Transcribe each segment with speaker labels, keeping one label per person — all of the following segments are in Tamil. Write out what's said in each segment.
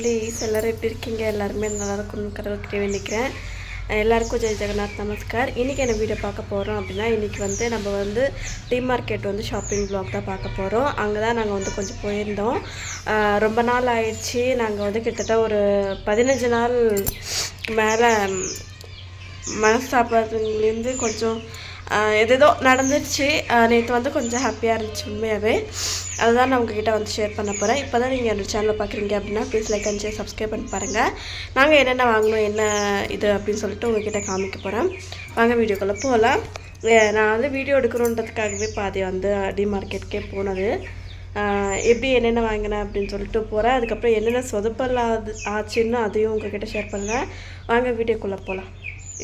Speaker 1: ப்ளீஸ் எல்லோரும் எப்படி இருக்கீங்க? எல்லாருமே நல்லா இருக்கணும் கடவுள்கிட்ட வேண்டிக்கிறேன். எல்லாருக்கும் ஜெய் ஜெகநாத் நமஸ்கார். இன்றைக்கி என்ன வீடியோ பார்க்க போகிறோம் அப்படின்னா இன்றைக்கி வந்து நம்ம வந்து டீ மார்க்கெட் வந்து ஷாப்பிங் ப்ளாக் தான் பார்க்க போகிறோம் அங்கே தான் நாங்கள் வந்து கொஞ்சம் போயிருந்தோம். ரொம்ப நாள் ஆயிடுச்சு. நாங்கள் வந்து கிட்டத்தட்ட ஒரு பதினஞ்சு நாள் மேலே மனஸ்தாபத்துலேருந்து கொஞ்சம் எதேதோ நடந்துருச்சு. நேற்று வந்து கொஞ்சம் ஹாப்பியாக இருந்துச்சு உண்மையாகவே அதுதான் நான் உங்ககிட்ட வந்து ஷேர் பண்ண போகிறேன் இப்போ தான் நீங்கள் என்னோட சேனலை பார்க்குறீங்க அப்படின்னா please like and share subscribe பண்ணி பாருங்கள் நாங்கள் என்னென்ன வாங்கணும் என்ன இது அப்படின்னு சொல்லிட்டு உங்ககிட்ட காமிக்க போகிறேன் வாங்க வீடியோக்குள்ளே போகலாம் நான் வந்து வீடியோ எடுக்கணுன்றதுக்காகவே பாதி வந்து டி மார்க்கெட்டுக்கே போனது. எப்படி என்னென்ன வாங்கினேன் அப்படின்னு சொல்லிட்டு போகிறேன் அதுக்கப்புறம் என்னென்ன சொதப்பல் ஆச்சுன்னு அதையும் உங்ககிட்ட ஷேர் பண்ணுறேன். வாங்க வீடியோக்குள்ளே போகலாம்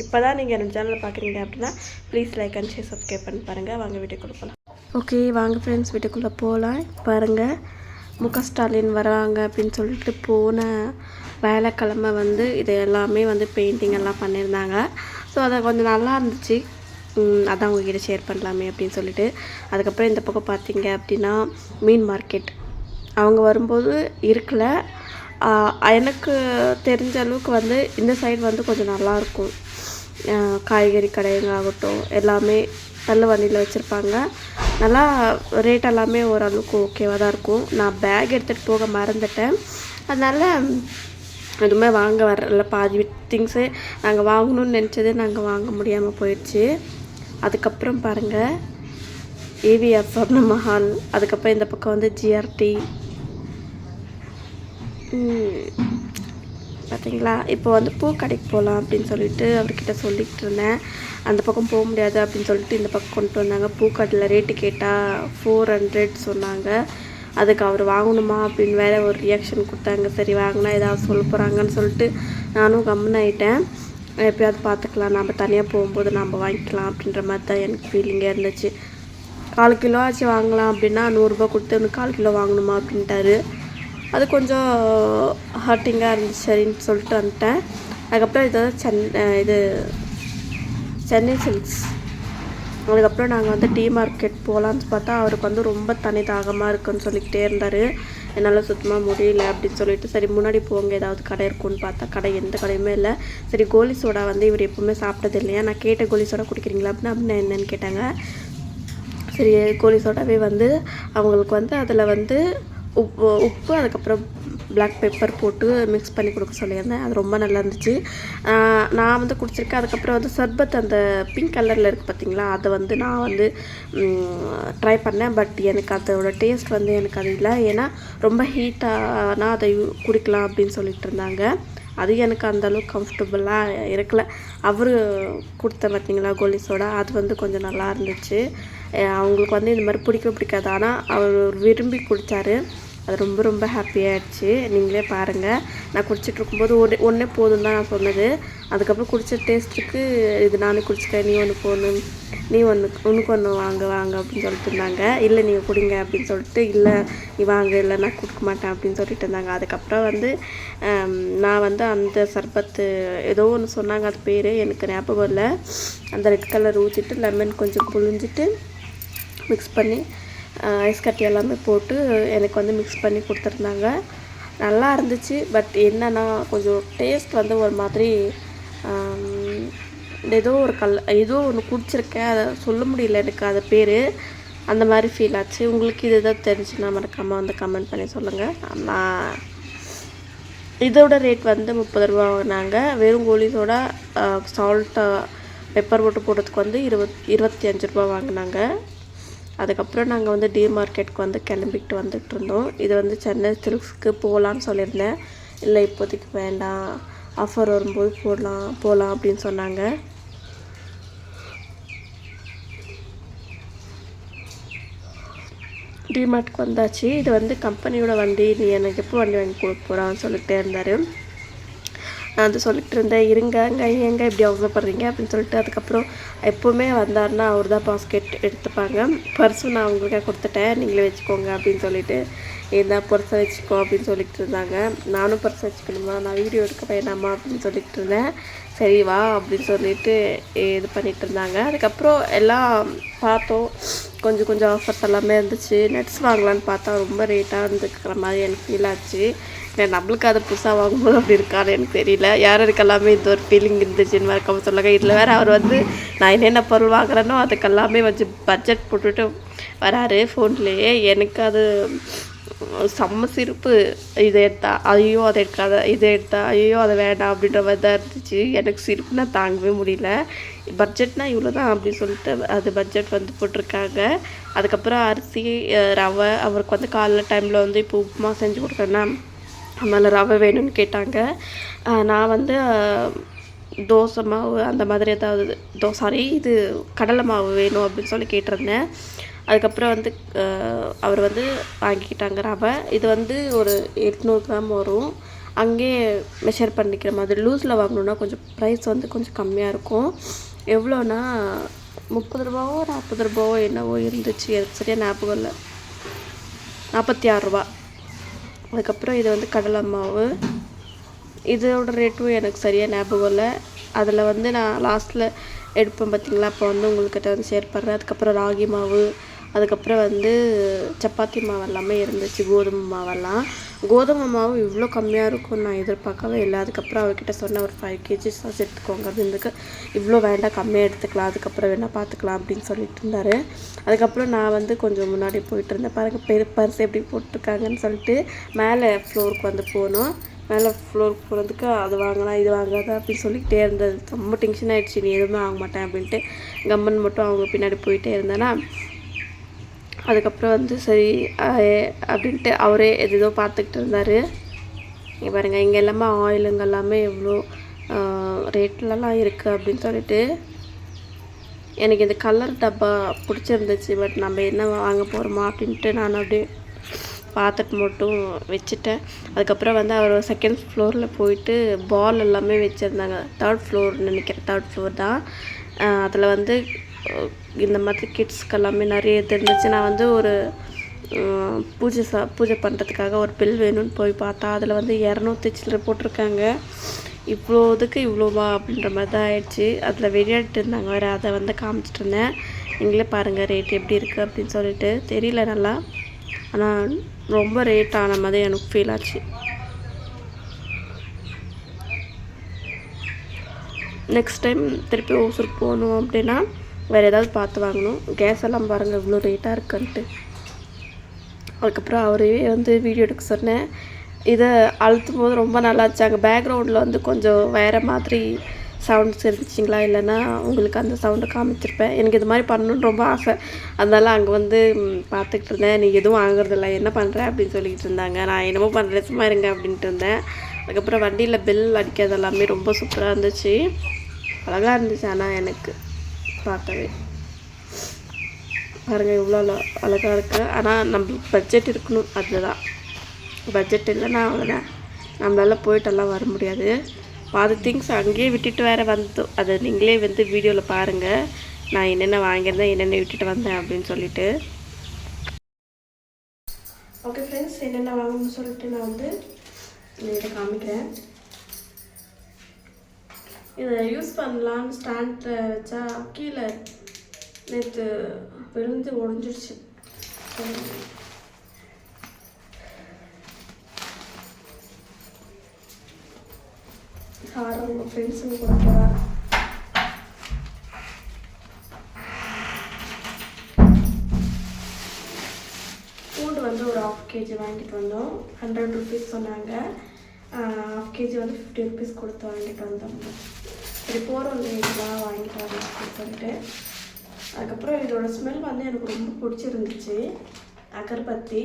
Speaker 1: இப்போ தான் நீங்கள் என்னோட சேனலை பார்க்குறீங்க அப்படின்னா please like and share subscribe பண்ணி பாருங்கள் வாங்க வீட்டுக்குள்ளே போகலாம் ஓகே வாங்க ஃப்ரெண்ட்ஸ் வீட்டுக்குள்ளே போகலாம் பாருங்கள் முக ஸ்டாலின் வராங்க அப்படின்னு சொல்லிட்டு போன வேலைக்கிழமை வந்து இது எல்லாமே வந்து பெயிண்டிங் எல்லாம் பண்ணியிருந்தாங்க. ஸோ அதை கொஞ்சம் நல்லா இருந்துச்சு. அதான் உங்ககிட்ட ஷேர் பண்ணலாமே அப்படின்னு சொல்லிட்டு. அதுக்கப்புறம் இந்த பக்கம் பார்த்தீங்க அப்படின்னா மீன் மார்க்கெட் அவங்க வரும்போது இருக்கல. எனக்கு தெரிஞ்ச அளவுக்கு வந்து இந்த சைடு வந்து கொஞ்சம் நல்லாயிருக்கும் காய்கறி கடைங்க ஆகட்டும் எல்லாமே தள்ளு வண்டியில் வச்சுருப்பாங்க. நல்லா ரேட் எல்லாமே ஓரளவுக்கு ஓகேவாக தான் இருக்கும். நான் பேக் எடுத்துகிட்டு போக மறந்துட்டேன். அதனால் எதுவுமே வாங்க வரல. பாதி திங்ஸு நாங்கள் வாங்கணும்னு நினச்சதே நாங்கள் வாங்க முடியாமல் போயிடுச்சு. அதுக்கப்புறம் பாருங்கள் ஏவிஆர் சொர்ண மஹால் அதுக்கப்புறம் இந்த பக்கம் வந்து ஜிஆர்டி பார்த்தீங்களா? இப்போ வந்து பூ கடைக்கு போகலாம் அப்படின்னு சொல்லிட்டு அவர்கிட்ட சொல்லிட்டு இருந்தேன். அந்த பக்கம் போக முடியாது அப்படின்னு சொல்லிட்டு இந்த பக்கம் கொண்டு வந்தாங்க. பூக்கடையில் ரேட்டு கேட்டால் ஃபோர் ஹண்ட்ரட் சொன்னாங்க. அதுக்கு அவர் வாங்கணுமா அப்படின்னு வேற ஒரு ரியாக்ஷன் கொடுத்தாங்க. சரி வாங்கினா ஏதாவது சொல்ல போகிறாங்கன்னு சொல்லிட்டு நானும் கம்முன்னு ஆகிட்டேன் எப்பயாவது பார்த்துக்கலாம். நம்ம தனியாக போகும்போது நம்ம வாங்கிக்கலாம் அப்படின்ற மாதிரி தான் எனக்கு ஃபீலிங்காக இருந்துச்சு. கால் கிலோ ஆச்சு வாங்கலாம் அப்படின்னா நூறுரூபா கொடுத்து எனக்கு கால் கிலோ வாங்கணுமா அப்படின்ட்டாரு. அது கொஞ்சம் ஹர்ட்டிங்காக இருந்துச்சு சரின்னு சொல்லிட்டு வந்துட்டேன். அதுக்கப்புறம் இது சென் இது சென்னை சில்க்ஸ். அதுக்கப்புறம் நாங்கள் வந்து டீ மார்க்கெட் போகலான்னு பார்த்தா அவருக்கு வந்து ரொம்ப தனி தாகமாக இருக்குன்னு சொல்லிக்கிட்டே இருந்தார். என்னால் சுத்தமாக முடியல அப்படின்னு சொல்லிட்டு சரி முன்னாடி போங்க ஏதாவது கடை இருக்கும்னு பார்த்தா கடை எந்த கடையுமே இல்லை. சரி கோலி சோடா வந்து இவர் எப்போவுமே சாப்பிட்டது இல்லையா? நான் கேட்ட கோலி சோடா குடிக்கிறீங்களா அப்படின்னு அப்படின்னு என்னன்னு கேட்டாங்க. சரி கோலி சோடாவே வந்து அவங்களுக்கு வந்து அதில் வந்து உப்பு உப்பு அதுக்கப்புறம் பிளாக் பெப்பர் போட்டு மிக்ஸ் பண்ணி கொடுக்க சொல்லியிருந்தேன். அது ரொம்ப நல்லா இருந்துச்சு. நான் வந்து குடிச்சிருக்கேன். அதுக்கப்புறம் வந்து சர்பத் அந்த பிங்க் கலரில் இருக்குது பார்த்தீங்களா அதை வந்து நான் வந்து ட்ரை பண்ணேன். பட் எனக்கு அதோட டேஸ்ட் வந்து எனக்கு அது இல்லை. ஏன்னா ரொம்ப ஹீட்டானா அதை குடிக்கலாம் அப்படின்னு சொல்லிட்டு இருந்தாங்க. அது எனக்கு அந்தளவுக்கு கம்ஃபர்டபுளாக இருக்கல. அவர் கொடுத்த பார்த்தீங்களா கோலி சோடா? அது வந்து கொஞ்சம் நல்லா இருந்துச்சு. அவங்களுக்கு வந்து இந்த மாதிரி பிடிக்க பிடிக்காது. ஆனால் அவர் விரும்பி குடித்தாரு அது ரொம்ப ரொம்ப ஹாப்பியாகிடுச்சு நீங்களே பாருங்கள் நான் குடிச்சிட்டு இருக்கும்போது ஒன்று ஒன்றே போதும் தான் நான் சொன்னது. அதுக்கப்புறம் குடிச்ச டேஸ்ட்டுக்கு இது நானே குடிச்சிட்டேன். நீ ஒன்று போகணும் நீ ஒன்று உனக்கு ஒன்று வாங்க வாங்க அப்படின்னு சொல்லிட்டு இருந்தாங்க. இல்லை நீங்கள் குடிங்க அப்படின்னு சொல்லிட்டு இல்லை நீ வாங்க இல்லை நான் கொடுக்க மாட்டேன் அப்படின்னு சொல்லிட்டு இருந்தாங்க. அதுக்கப்புறம் வந்து நான் வந்து அந்த சர்பத்து ஏதோ ஒன்று சொன்னாங்க. அது பேர் எனக்கு ஞாபகம் இல்லை. அந்த ரெட் கலர் ஊற்றிட்டு லெமன் கொஞ்சம் புழிஞ்சிட்டு மிக்ஸ் பண்ணி ஐஸ் கட்டி எல்லாமே போட்டு எனக்கு வந்து மிக்ஸ் பண்ணி கொடுத்துருந்தாங்க. நல்லா இருந்துச்சு பட் என்னென்னா கொஞ்சம் டேஸ்ட் வந்து ஒரு மாதிரி ஏதோ ஒரு கல் ஏதோ ஒன்று குடிச்சிருக்கேன். அதை சொல்ல முடியல எனக்கு அது பேர். அந்த மாதிரி ஃபீல் ஆச்சு. உங்களுக்கு இது எதாவது தெரிஞ்சுன்னா மறக்காமல் வந்து கமெண்ட் பண்ணி சொல்லுங்கள் நான் இதோட ரேட் வந்து முப்பது ரூபா வாங்கினாங்க. வெறும் கோழியோட சால்ட்டு பெப்பர் போட்டு போடுறதுக்கு வந்து இருபத் இருபத்தி அஞ்சு ரூபா வாங்கினாங்க. அதுக்கப்புறம் நாங்கள் வந்து டி மார்க்கெட்டுக்கு வந்து கிளம்பிக்கிட்டு வந்துட்டு இருந்தோம் இது வந்து சென்னை சில்க்ஸ்க்கு போகலான்னு சொல்லியிருந்தேன். இல்லை இப்போதைக்கு வேண்டாம். ஆஃபர் வரும்போது போடலாம் போகலாம் அப்படின்னு சொன்னாங்க. டிமார்ட்க்கு வந்தாச்சு. இது வந்து கம்பெனியோட வண்டி. நீ எனக்கு எப்போ வண்டி வாங்கி கொடுக்க போகிறான்னு சொல்லிகிட்டே இருந்தார். நான் வந்து சொல்லிட்டு இருந்தேன் இருங்க அங்கே எங்க இப்படி அவசரப்படுறீங்க? அப்படின்னு சொல்லிட்டு அதுக்கப்புறம் எப்போவுமே வந்தாருன்னா அவர் தான் பாஸ்கெட் எடுத்துப்பாங்க பர்ஸும் நான் அவங்களுக்காக கொடுத்துட்டேன் நீங்களே வச்சுக்கோங்க அப்படின்னு சொல்லிட்டு இருந்தால் பர்ஸை வச்சுக்கோ அப்படின்னு சொல்லிட்டு இருந்தாங்க. நானும் பர்ஸை வச்சுக்கணுமா? நான் வீடியோ எடுக்க வேணாமா அப்படின்னு சொல்லிட்டு இருந்தேன். சரி வா அப்படின்னு சொல்லிட்டு இது பண்ணிகிட்டு இருந்தாங்க. அதுக்கப்புறம் எல்லாம் பார்த்தோம். கொஞ்சம் கொஞ்சம் ஆஃபர்ஸ் எல்லாமே இருந்துச்சு. நெட்ஸ் வாங்கலான்னு பார்த்தா ரொம்ப ரேட்டாக இருந்துக்கிற மாதிரி எனக்கு ஃபீல் ஆச்சு. நம்மளுக்கு அதை புதுசாக வாங்கும்போது அப்படி இருக்கான்னு எனக்கு தெரியல. யார் யாருக்கெல்லாமே இந்த ஒரு ஃபீலிங் இருந்துச்சுன்னு மறக்காமல் சொல்லுங்க இதில் வேறு அவர் வந்து நான் என்னென்ன பொருள் வாங்குறேனோ அதுக்கெல்லாமே வச்சு பட்ஜெட் போட்டுட்டு வராரு ஃபோன்லேயே எனக்கு அது செம்ம சிரிப்பு. இதை எடுத்தா ஐயோ அதை எடுக்காத இதை எடுத்தா ஐயோ அதை வேண்டாம் அப்படின்ற மாதிரி தான் இருந்துச்சு. எனக்கு சிரிப்புனா தாங்கவே முடியல. பட்ஜெட்னா இவ்வளோ தான் அப்படி சொல்லிட்டு அது பட்ஜெட் வந்து போட்டிருக்காங்க. அதுக்கப்புறம் அரிசி ரவை அவருக்கு வந்து காலைல டைமில் வந்து இப்போ உப்புமா செஞ்சு கொடுக்குறேன்னா மேலே ரவை வேணும்னு கேட்டாங்க. நான் வந்து தோசை மாவு அந்த மாதிரி ஏதாவது தோ சாரி இது கடலை மாவு வேணும் அப்படின்னு சொல்லி கேட்டிருந்தேன். அதுக்கப்புறம் வந்து அவர் வந்து வாங்கிக்கிட்டாங்க ரவை. இது வந்து ஒரு எட்நூறு கிராம் வரும். அங்கேயே மெஷர் பண்ணிக்கிற மாதிரி லூஸில் வாங்கணுன்னா கொஞ்சம் ப்ரைஸ் வந்து கொஞ்சம் கம்மியாக இருக்கும். எவ்வளோனா முப்பது ரூபாவோ நாற்பது ரூபாவோ என்னவோ இருந்துச்சு. எனக்கு சரியாக ஞாபகம் இல்லை. நாற்பத்தி ஆறு ரூபா. அதுக்கப்புறம் இது வந்து கடலை மாவு. இதோட ரேட்டும் எனக்கு சரியாக ஞாபகம் இல்லை. அதில் வந்து நான் லாஸ்ட்டில் எடுப்பேன் பார்த்தீங்களா அப்போ வந்து உங்கள்கிட்ட வந்து ஷேர் பண்ணுறேன் அதுக்கப்புறம் ராகி மாவு. அதுக்கப்புறம் வந்து சப்பாத்தி மாவு எல்லாமே இருந்துச்சு. கோதுமை மாவெல்லாம். கோதுமை மாவு இவ்வளோ கம்மியாக இருக்கும் நான் எதிர்பார்க்கவே இல்லை. அதுக்கப்புறம் அவர்கிட்ட சொன்ன ஒரு ஃபைவ் கேஜிஸ் எடுத்துக்கோங்க அப்படின்றதுக்கு இவ்வளோ வேண்டாம் கம்மியாக எடுத்துக்கலாம். அதுக்கப்புறம் வேணால் பார்த்துக்கலாம் அப்படின்னு சொல்லிட்டு இருந்தார். அதுக்கப்புறம் நான் வந்து கொஞ்சம் முன்னாடி போயிட்டு இருந்தேன். பாருங்கள் பெரு பர்ஸ் எப்படி போட்டிருக்காங்கன்னு சொல்லிட்டு மேலே ஃப்ளோருக்கு வந்து போனோம். மேலே ஃப்ளோருக்கு போகிறதுக்கு அது வாங்கலாம் இது வாங்காத அப்படின்னு சொல்லிக்கிட்டே இருந்தது. ரொம்ப டென்ஷன் ஆகிடுச்சு நீ எதுவுமே வாங்க மாட்டேன் அப்படின்ட்டு கம்மன் மட்டும் அவங்க பின்னாடி போயிட்டே இருந்தேன்னா அதுக்கப்புறம் வந்து சரி அப்படின்ட்டு அவரே எது ஏதோ பார்த்துக்கிட்டு இருந்தார். இங்கே பாருங்கள் இங்கே எல்லாமே ஆயிலுங்க எல்லாமே எவ்வளோ ரேட்லலாம் இருக்குது அப்படின்னு சொல்லிட்டு எனக்கு இந்த கலர் டப்பா பிடிச்சிருந்துச்சு பட் நம்ம என்ன வாங்க போகிறோமா அப்படின்ட்டு நான் அப்படியே பார்த்துட்டு மட்டும் வச்சுட்டேன். அதுக்கப்புறம் வந்து அவர் செகண்ட் ஃப்ளோரில் போயிட்டு பால் எல்லாமே வச்சுருந்தாங்க. தேர்ட் ஃப்ளோர் நினைக்கிறேன் தேர்ட் ஃப்ளோர் தான். அதில் வந்து இந்த மாதிரி கிட்ஸ்க்கு எல்லாமே நிறைய தெரிஞ்சிச்சு. நான் வந்து ஒரு பூஜை சா பூஜை பண்ணுறதுக்காக ஒரு பில் வேணும்னு போய் பார்த்தா அதில் வந்து இரநூத்தி சில்லறை போட்டிருக்காங்க. இவ்வளோ இதுக்கு இவ்வளோவா அப்படின்ற மாதிரி தான் ஆயிடுச்சு. அதில் விளையாடிட்டு இருந்தாங்க வேறு அதை வந்து காமிச்சிட்டு இருந்தேன். நீங்களே பாருங்கள் ரேட் எப்படி இருக்குது அப்படின்னு சொல்லிட்டு. தெரியல நல்லா. ஆனால் ரொம்ப ரேட் ஆன மாதிரி எனக்கு ஃபீல் ஆச்சு. நெக்ஸ்ட் டைம் திருப்பி ஓசூர் போகணும் அப்படின்னா வேறு ஏதாவது பார்த்து வாங்கணும். கேஸ் எல்லாம் பாருங்கள் இவ்வளோ ரேட்டாக இருக்குன்ட்டு. அதுக்கப்புறம் அவரே வந்து வீடியோ எடுக்க சொன்னேன். இதை அழுத்தும் போது ரொம்ப நல்லா இருந்துச்சு. அங்கே பேக்ரவுண்டில் வந்து கொஞ்சம் வேறு மாதிரி சவுண்ட்ஸ் இருந்துச்சிங்களா? இல்லைன்னா உங்களுக்கு அந்த சவுண்டை காமிச்சிருப்பேன். எனக்கு இது மாதிரி பண்ணணுன்னு ரொம்ப ஆசை. அதனால் அங்கே வந்து பார்த்துக்கிட்டு இருந்தேன். நீ எதுவும் வாங்குறதில்ல என்ன பண்ணுற அப்படின்னு சொல்லிக்கிட்டு இருந்தாங்க. நான் என்னமோ பண்ணுறேன் சும்மா இருங்க அப்படின்ட்டு இருந்தேன். அதுக்கப்புறம் வண்டியில் பெல் அடிக்கிறது எல்லாமே ரொம்ப சூப்பராக இருந்துச்சு. அழகாக இருந்துச்சு ஆனால் எனக்கு. பார்க்கவே பாருங்கள் இவ்வளோ அழகாக இருக்குது ஆனால் நம்மளுக்கு பட்ஜெட் இருக்கணும் அதுதான். பட்ஜெட் இல்லைன்னா அவ்வளோதான் நம்மளால் போயிட்டெல்லாம் வர முடியாது. பாதி திங்ஸ் அங்கேயே விட்டுட்டு வேறு வந்தோம் அதை நீங்களே வந்து வீடியோவில் பாருங்கள் நான் என்னென்ன வாங்கியிருந்தேன் என்னென்ன விட்டுட்டு வந்தேன் அப்படின்னு சொல்லிட்டு. ஓகே ஃப்ரெண்ட்ஸ் என்னென்ன வாங்கணும்னு சொல்லிட்டு நான் வந்து காமிக்கிறேன். இதை யூஸ் பண்ணலான்னு ஸ்டாண்டில் வச்சா கீழே நேற்று விழுந்து உடஞ்சிருச்சு சார் உங்கள் ஃப்ரெண்ட்ஸுங்க கொடுக்குறா பூண்டு வந்து ஒரு ஆஃப் கேஜி வாங்கிட்டு வந்தோம். ஹண்ட்ரட் ருபீஸ் சொன்னாங்க. ஹாஃப் கேஜி வந்து ஃபிஃப்டி ருபீஸ் கொடுத்து வாங்கிட்டு வந்தோம் சரி போகிறோம் இல்லைங்களா வாங்கிட்டு வரலாம் சொல்லிட்டு அதுக்கப்புறம் இதோட ஸ்மெல் வந்து எனக்கு ரொம்ப பிடிச்சிருந்துச்சு அகர்பத்தி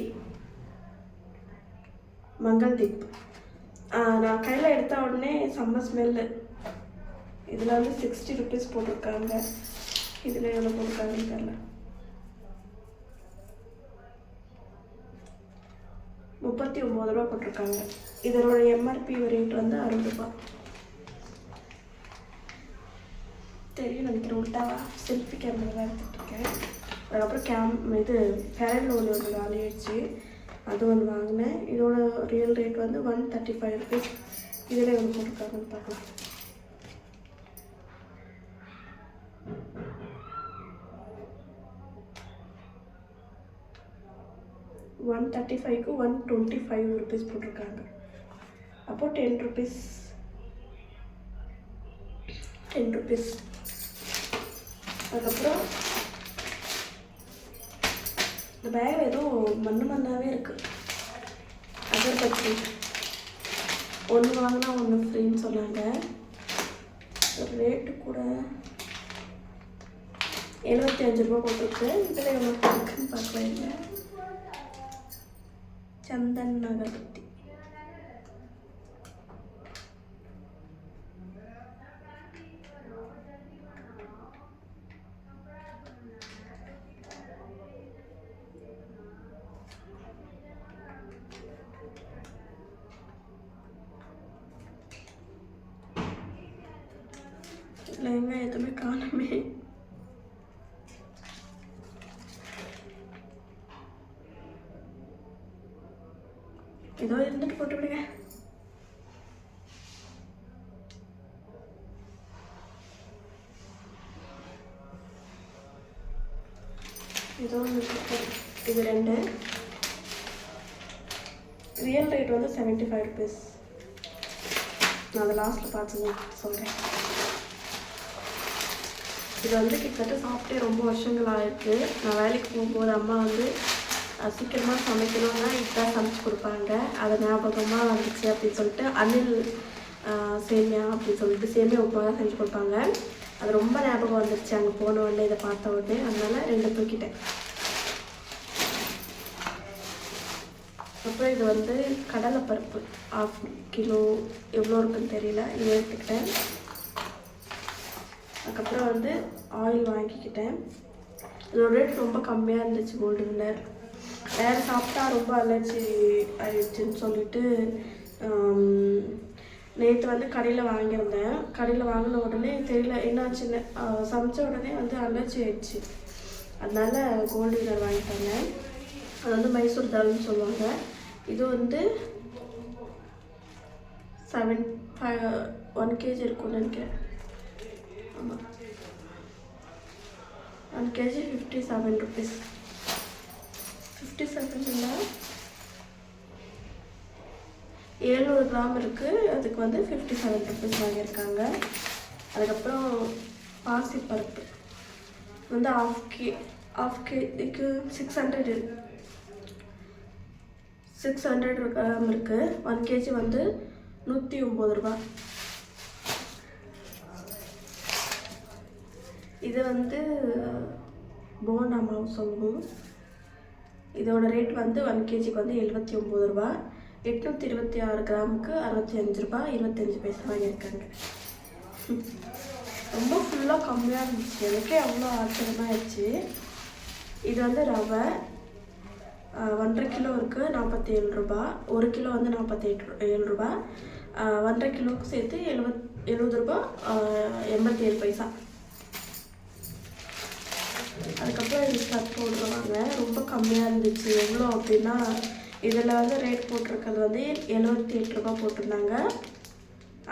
Speaker 1: மங்கள் தீப் நான் கையில் எடுத்த உடனே செம்ம ஸ்மெல்லு இதில் வந்து சிக்ஸ்டி ருபீஸ் போட்டிருக்காங்க இதில் எவ்வளோ போட்டிருக்காங்கன்னு தெரில முப்பத்தி ஒம்பது ரூபா போட்டிருக்காங்க இதனோட எம்ஆர்பி ரேட் வந்து அறுபது. ரூபாய் தெரியும் நினைக்கிறேன். உள்டாவா செல்ஃபி கேமரா தான் எடுத்துகிட்ருக்கேன் அதுக்கப்புறம் கேம் இது ஃபேரன் ஒன்று ஒன்று வாங்கிடுச்சு அது ஒன்று வாங்கினேன். இதோட ரியல் ரேட் வந்து ஒன் தேர்ட்டி ஃபைவ் ருபீஸ் இதில் ஒன்று போட்டிருக்காங்கன்னு பார்க்கலாம். ஒன் தேர்ட்டி ஃபைவ்க்கு ஒன் டுவெண்ட்டி ஃபைவ் ருபீஸ் போட்டிருக்காங்க. அப்போ டென் ருபீஸ் டென் ருபீஸ் அதுக்கப்புறம் இந்த பேக் ஏதோ மண்ணு மண்ணாகவே இருக்குது அகர்பத்தி ஒன்று வாங்கினா ஒன்று ஃப்ரீன்னு சொன்னாங்க. ரேட்டு கூட எழுபத்தி அஞ்சு ரூபா போட்டிருக்கு. இதில் எவ்வளோ இருக்குன்னு பார்க்கலாம் சந்தன் அகர்பத்தி இதில் எங்க எதுவுமே காணுமே ஏதோ இருந்துட்டு போட்டு விடுங்க ஏதோ ஒன்று இது ரெண்டு. ரியல் ரேட் வந்து செவன்ட்டி ஃபைவ் ருபீஸ் நான் அதை லாஸ்ட்டில் பார்த்து சொல்கிறேன் இது வந்து கிட்டத்தட்ட சாப்பிட்டே ரொம்ப வருஷங்கள் ஆயிருக்கு. நான் வேலைக்கு போகும்போது அம்மா வந்து சீக்கிரமாக சமைக்கணும்னா இதுதான் சமைச்சு கொடுப்பாங்க. அது ஞாபகமாக வந்துச்சு அப்படின்னு சொல்லிட்டு அனில் சேமியா அப்படின்னு சொல்லிட்டு சேமியா உப்புமா தான் செஞ்சு கொடுப்பாங்க. அது ரொம்ப ஞாபகம் வந்துருச்சு. அங்கே போன உடனே இதை பார்த்த உடனே. அதனால ரெண்டு தூக்கிட்டேன். அப்புறம் இது வந்து கடலைப்பருப்பு. ஆஃப் கிலோ எவ்வளோ இருக்குன்னு தெரியல. இது எடுத்துக்கிட்டேன். அதுக்கப்புறம் வந்து ஆயில் வாங்கிக்கிட்டேன். இதோட ரேட் ரொம்ப கம்மியாக இருந்துச்சு கோல்டு வின்னர் வேறு சாப்பிட்டா ரொம்ப அலர்ஜி ஆயிடுச்சுன்னு சொல்லிட்டு நேற்று வந்து கடையில் வாங்கியிருந்தேன். கடையில் வாங்கின உடனே தெரியல என்னாச்சுன்னு சமைச்ச உடனே வந்து அலர்ஜி ஆயிடுச்சு. அதனால கோல்டு வின்னர் வாங்கிட்டாங்க அது வந்து மைசூர் தால்னு சொல்லுவாங்க. இது வந்து செவன் ஃபைவ் ஒன் கேஜி இருக்கும்னு நினைக்கிறேன். ஆமாம் one KG fifty seven rupees fifty seven இல்லை எழுநூறு கிராம் இருக்குது அதுக்கு வந்து ஃபிஃப்டி செவன் ருபீஸ் வாங்கியிருக்காங்க. அதுக்கப்புறம் பாசிப்பருப்பு வந்து ஆஃப் கே ஆஃப் கேக்கு six hundred six hundred gram இருக்குது ஒன் கேஜி வந்து நூற்றி ஒம்பது ரூபா. இது வந்து போண்டாமாவும் சொல்லுவோம் இதோட ரேட் வந்து ஒன் கேஜிக்கு வந்து எழுபத்தி ஒம்பது ரூபா. எட்நூற்றி இருபத்தி ஆறு கிராமுக்கு அறுபத்தி அஞ்சு ரூபா இருபத்தஞ்சி பைசா வாங்கியிருக்காங்க. ரொம்ப ஃபுல்லாக கம்மியாக இருந்துச்சு. எனக்கே அவ்வளோ ஆச்சரியமாகிடுச்சு இது வந்து ரவை ஒன்றரை கிலோ இருக்குது நாற்பத்தி ஏழு ரூபா ஒரு கிலோ வந்து நாற்பத்தி எட்டு ஏழு ரூபா ஒன்றரை கிலோவுக்கு சேர்த்து எழுபத் எழுபது ரூபா எண்பத்தி ஏழு பைசா. அதுக்கப்புறம் இது ஸ்டப் போட்டுருவாங்க ரொம்ப கம்மியாக இருந்துச்சு. எவ்வளோ அப்படின்னா இதில் வந்து ரேட் போட்டிருக்கிறது வந்து எழுபத்தி எட்டு ரூபா போட்டிருந்தாங்க.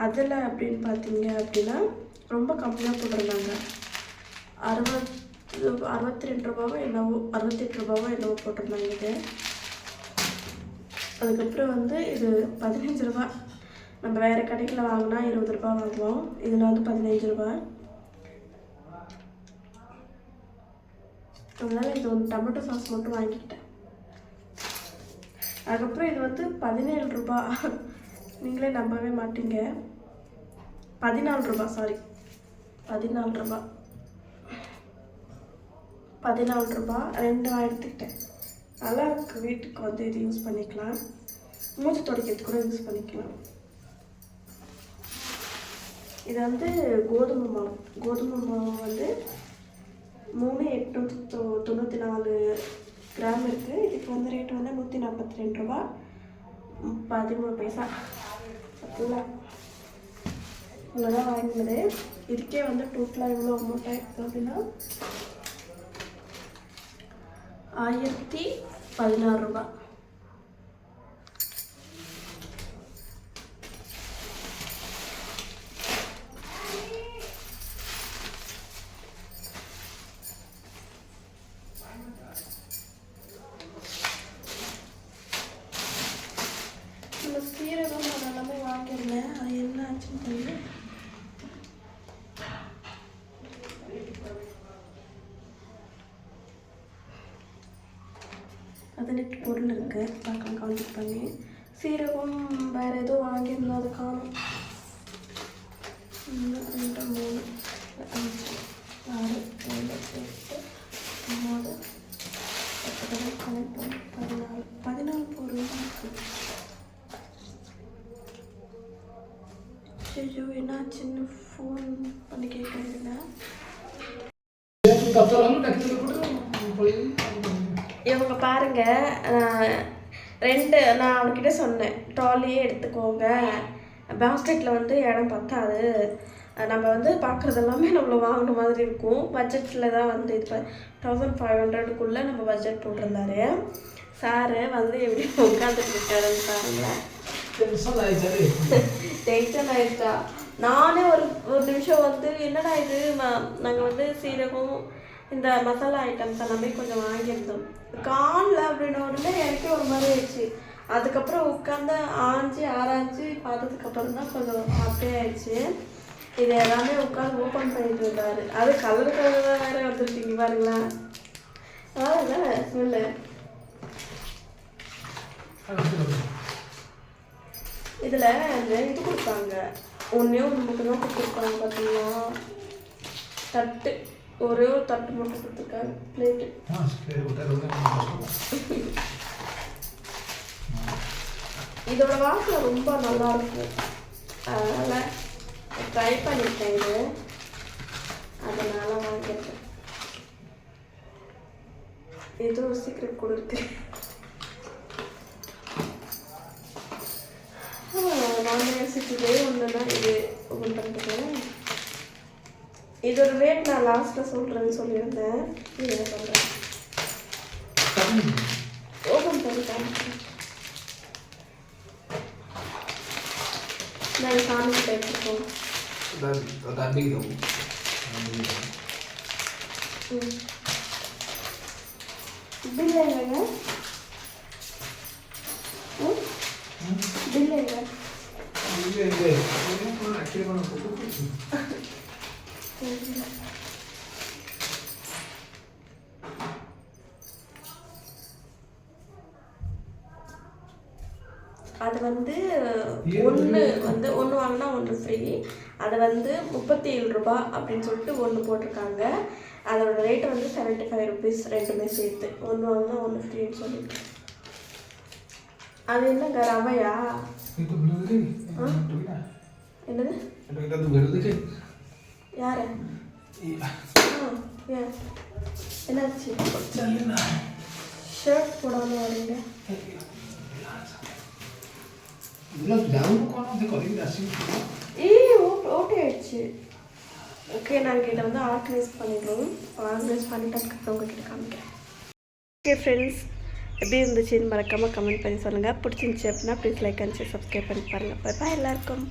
Speaker 1: அதில் அப்படின்னு பார்த்தீங்க அப்படின்னா ரொம்ப கம்மியாக போட்டிருந்தாங்க. அறுபத் அறுபத்தி ரெண்டு ரூபாவோ என்னவோ அறுபத்தெட்டு ரூபாவோ என்னவோ போட்டிருந்தாங்க இது. அதுக்கப்புறம் வந்து இது பதினஞ்சு ரூபா நம்ம வேறு கடைகளில் வாங்கினா இருபது ரூபா வாங்குவோம். இதில் வந்து பதினஞ்சு ரூபா அதனால் இது ஒரு டொமேட்டோ சாஸ் மட்டும் வாங்கிக்கிட்டேன். அதுக்கப்புறம் இது வந்து பதினேழு ரூபா. நீங்களே நம்பவே மாட்டீங்க. பதினாலு ரூபா சாரி பதினாலு ரூபா. பதினாலு ரூபா ரெண்டு நான் எடுத்துக்கிட்டேன் நல்லா இருக்கு. வீட்டுக்கு வந்து இது யூஸ் பண்ணிக்கலாம். மூச்சு துடைக்கிறதுக்கு கூட யூஸ் பண்ணிக்கலாம். இது வந்து கோதுமை மாவு. கோதுமை மாவு வந்து மூணு எட்நூற்றி தொ தொண்ணூற்றி நாலு கிராம் இருக்குது இதுக்கு வந்து ரேட் வந்து நூற்றி நாற்பத்தி ரெண்டு ரூபா பதிமூணு பைசா. ஃபுல்லாக இவ்வளோதான் வாங்கினது. இதுக்கே வந்து டோட்டலாக எவ்வளோ அமௌண்ட் ஆயிருக்கு அப்படின்னா ஆயிரத்தி பதினாறு ரூபா. பதினெட்டு பொருள் இருக்குது பார்க்கலாம் கவுண்ட் பண்ணி. சீரகம் வேறு ஏதோ வாங்கியிருந்தோம் அது காணும். ஒன்று ரெண்டு மூணு அஞ்சு ஆறு ஏழு எட்டு ஒம்பது பத்து பன்னெண்டு பதினாலு பதினாலு பொருள் தான் இருக்கு ஐயோ என்னாச்சுன்னு ஃபோன் பண்ணி கேட்குறீங்க இவங்க பாருங்க ரெண்டு நான் அவன்கிட்ட சொன்னேன் ட்ராலியே எடுத்துக்கோங்க. பேஸ்கெட்டில் வந்து இடம் பத்தாது. நம்ம வந்து பார்க்குறது எல்லாமே நம்மள வாங்கின மாதிரி இருக்கும். பட்ஜெட்டில் தான் வந்து இப்போ தௌசண்ட் ஃபைவ் ஹண்ட்ரடுக்குள்ளே நம்ம பட்ஜெட் போட்டிருந்தாரு. சாரு வந்து எப்படி உட்காந்துட்டு இருக்காருன்னு பாருங்களேன் டென்ஷன் ஆயிடுச்சா? நானே ஒரு ஒரு நிமிஷம் வந்து என்னடா இது? நாங்கள் வந்து சீரகம் இந்த மசாலா ஐட்டம்ஸ் எல்லாமே கொஞ்சம் வாங்கியிருந்தோம். காணல அப்படின்ன உடனே எனக்கே ஒரு மாதிரி ஆயிடுச்சு. அதுக்கப்புறம் உட்காந்து ஆஞ்சு ஆராய்ச்சி பார்த்ததுக்கப்புறம் தான் கொஞ்சம் ஹாப்பியாக ஆயிடுச்சு. இது எல்லாமே உட்காந்து ஓப்பன் பண்ணிட்டு இருந்தாரு. அது கலர் கலராக வேற வந்துருக்கீங்க பாருங்களா. அதான் சொல்லு. இதில் அந்த இது கொடுப்பாங்க. ஒன்றே ஒன்று மட்டும்தான் கொடுத்துருப்பாங்க பார்த்தீங்கன்னா தட்டு. ஒரே ஒரு தட்டு மட்டும் கொடுத்துருக்காங்க பிளேட்டு இதோட வாசனை ரொம்ப நல்லா இருக்கும் அதனால் ட்ரை பண்ணிட்டேன் இது. அதனால வாங்கிட்டேன் ஏதோ ஒரு சீக்ரெட் கூட இருக்கு. நான் யோசிச்சதே ஒன்று தான் இது. ஓப்பன் பண்ணுறது இதோட ரேட் நான் லாஸ்ட்டாக சொல்கிறேன்னு சொல்லியிருந்தேன். இதை சொல்கிறேன் ஓப்பன் பண்ணி காமிக்கிறேன். நான் சாமி கிட்ட எடுத்துக்கோங்க ம். பில் எங்கங்க பில் எங்க அது வந்து ஒன்று வந்து ஒன்று வாங்கினா ஒன்று ஃப்ரீ அது வந்து முப்பத்தி ஏழு ரூபாய் அப்படின்னு சொல்லிட்டு ஒன்று போட்டிருக்காங்க. அதோட ரேட் வந்து செவன்ட்டி ஃபைவ் ருபீஸ் ரெண்டுமே சேர்த்து. ஒன்று வாங்கினா ஒன்று ஃப்ரீன்னு சொல்லிட்டு. அது என்னங்க ரவையா? என்னது? யாரு? என்னாச்சு? ஷர்ட் போடாம வரீங்க ஓகே நாங்கள் இதை வந்து ஆர்கனைஸ் பண்ணிடுறோம். ஆர்கனைஸ் பண்ணிட்டு அதுக்கப்புறம் உங்ககிட்ட காமிக்கிறேன். ஓகே ஃப்ரெண்ட்ஸ் எப்படி இருந்துச்சுன்னு மறக்காமல் கமெண்ட் பண்ணி சொல்லுங்கள் பிடிச்சிருந்துச்சி அப்படின்னா ப்ளீஸ் லைக் அண்ட் சப்ஸ்கிரைப் பண்ணி பாருங்கள் பாய் எல்லாருக்கும்.